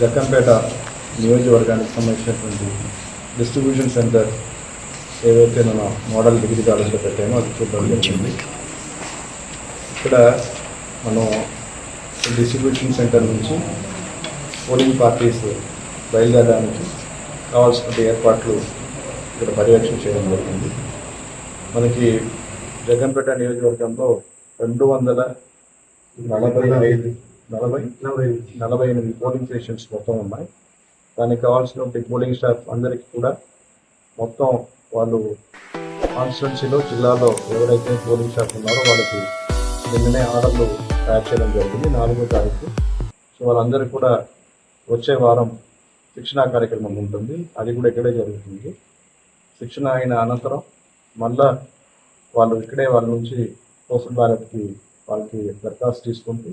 జక్కంపేట నియోజకవర్గానికి సంబంధించినటువంటి distribution centre ఏదైతే మన మోడల్ డిగ్రీ కాలేజ్లో పెట్టామో అది చూడడం జరిగింది ఇక్కడ మనం డిస్ట్రిబ్యూషన్ సెంటర్ నుంచి పోలింగ్ పార్టీస్ బయలుదేరడానికి కావాల్సిన ఏర్పాట్లు ఇక్కడ పర్యవేక్షణ చేయడం జరిగింది. మనకి జగన్పేట నియోజకవర్గంలో రెండు వందల నలభై ఐదు నలభై నలభై నలభై ఎనిమిది పోలింగ్ స్టేషన్స్ మొత్తం ఉన్నాయి. దానికి కావాల్సిన పోలింగ్ స్టాఫ్ అందరికీ కూడా మొత్తం వాళ్ళు కాన్స్టిట్యున్సీలో జిల్లాలో ఎవరైతే పోలింగ్ స్టాఫ్ ఉన్నారో వాళ్ళకి నిన్ననే ఆర్డర్లు తయారు చేయడం జరిగింది నాలుగో తారీఖు. సో వాళ్ళందరికీ కూడా వచ్చే వారం శిక్షణా కార్యక్రమం ఉంటుంది. అది కూడా ఇక్కడే జరుగుతుంది. శిక్షణ అయిన అనంతరం మళ్ళా వాళ్ళు ఇక్కడే వాళ్ళ నుంచి పోస్టల్ భారత్కి వాళ్ళకి దరఖాస్తు తీసుకుంటూ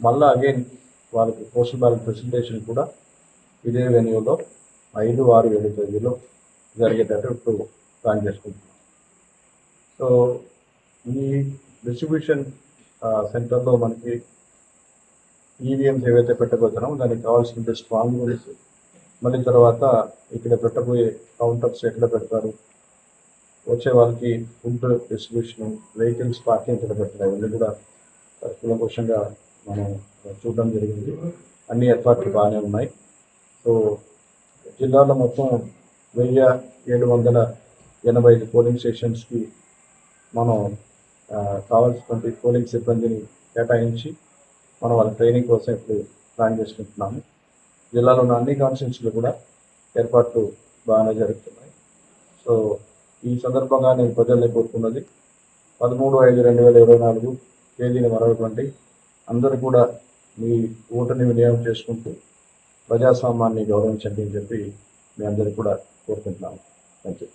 మళ్ళీ అగైన్ వాళ్ళకి పోస్టల్ బ్యాలెట్ ప్రెసెంటేషన్ కూడా ఇదే వెన్యూలో ఐదు ఆరు ఏడు తేదీలో జరిగేటట్టు ఇప్పుడు ప్లాన్ చేసుకుంటున్నాం. సో ఈ డిస్ట్రిబ్యూషన్ సెంటర్లో మనకి ఈవీఎంస్ ఏవైతే పెట్టబోతున్నామో దానికి కావాల్సిన స్ట్రాంగ్ రూల్స్ మళ్ళీ తర్వాత ఇక్కడ పెట్టబోయే కౌంటర్స్ ఎక్కడ పెడతారు? వచ్చే వాళ్ళకి ఫుడ్ డిస్ట్రిబ్యూషన్ వెహికల్స్ పార్కింగ్ ఎక్కడ పెట్టారు ఇవన్నీ కూడా కూలంకోశంగా మనం చూడడం జరిగింది. అన్ని ఏర్పాట్లు బాగానే ఉన్నాయి. సో జిల్లాలో మొత్తం వెయ్యి ఏడు వందల ఎనభై ఐదు పోలింగ్ స్టేషన్స్కి మనం కావాల్సినటువంటి పోలింగ్ సిబ్బందిని కేటాయించి మనం వాళ్ళ ట్రైనింగ్ కోసం ఇప్పుడు ప్లాన్ చేసుకుంటున్నాము. జిల్లాలో ఉన్న అన్ని కాన్స్టిట్యూన్సీలు కూడా ఏర్పాట్లు బాగానే జరుగుతున్నాయి. సో ఈ సందర్భంగా నేను ప్రజల్ని కోరుకున్నది పదమూడు ఐదు రెండు వేల ఇరవై నాలుగు తేదీని మరొకటి అందరూ కూడా మీ ఓటుని వినియోగం చేసుకుంటూ ప్రజాస్వామ్యాన్ని గౌరవించండి అని చెప్పి మీ అందరికీ కూడా కోరుకుంటున్నాను. Thank you